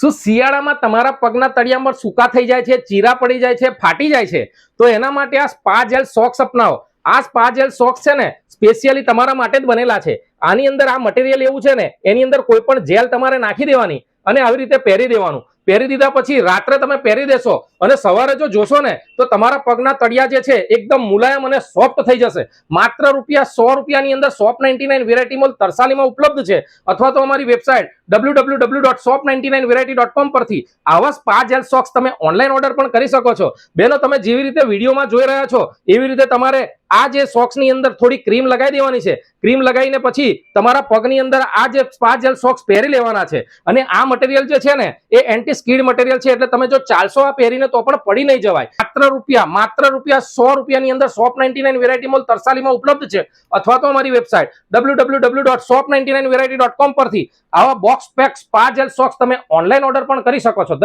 શું શિયાળામાં તમારા પગના તળિયા પર સૂકા થઈ જાય છે, ચીરા પડી જાય છે, ફાટી જાય છે? તો એના માટે આ સ્પા જેલ સોક્સ અપનાવો. આ સ્પા જેલ સોક્સ છે ને, સ્પેશિયલી તમારા માટે જ બનેલા છે. આની અંદર આ મટીરિયલ એવું છે ને, એની અંદર કોઈ પણ જેલ તમારે નાખી દેવાની અને આવી રીતે પહેરી દેવાનું. પહેરી દીધા પછી રાત્રે તમે પહેરી દેશો અને સવારે જો જોશો ને, તો તમારા પગના તળિયા જે છે, એકદમ મુલાયમ અને સોફ્ટ થઈ જશે. માત્ર રૂપિયા સો રૂપિયાની અંદર shop ninety nine variety mall તરસાલીમાં ઉપલબ્ધ છે. અથવા તો અમારી website W W W dot shop ninety nine variety dot com પરથી. આવા સ્પા જેલ સોક્સ તમે ઓનલાઈન ઓર્ડર પણ કરી શકો છો. બેનો, તમે જેવી રીતે વિડીયોમાં જોઈ રહ્યા છો, એવી રીતે તમારે આ જે સોક્સની અંદર થોડી ક્રીમ લગાવી દેવાની છે. ક્રીમ લગાવીને પછી તમારા પગની અંદર આ જે સ્પા જેલ સોક્સ પહેરી લેવાના છે. અને આ મટીરિયલ જે છે ને, એ એન્ટી સ્કીડ મટીરિયલ છે એટલે તમે જો ચાલશો આ પહેરીને તો પણ પડી નહીં જવાય. માત્ર રૂપિયા માત્ર રૂપિયા સો રૂપિયાની અંદર shop ninety nine variety mall તરસાલીમાં ઉપલબ્ધ છે. અથવા તો અમારી website W W W dot soap ninety nine variety com પરથી આવા બોક્સ પેક્સ જેલ સોક્સ તમે ઓનલાઈન ઓર્ડર પણ કરી શકો છો.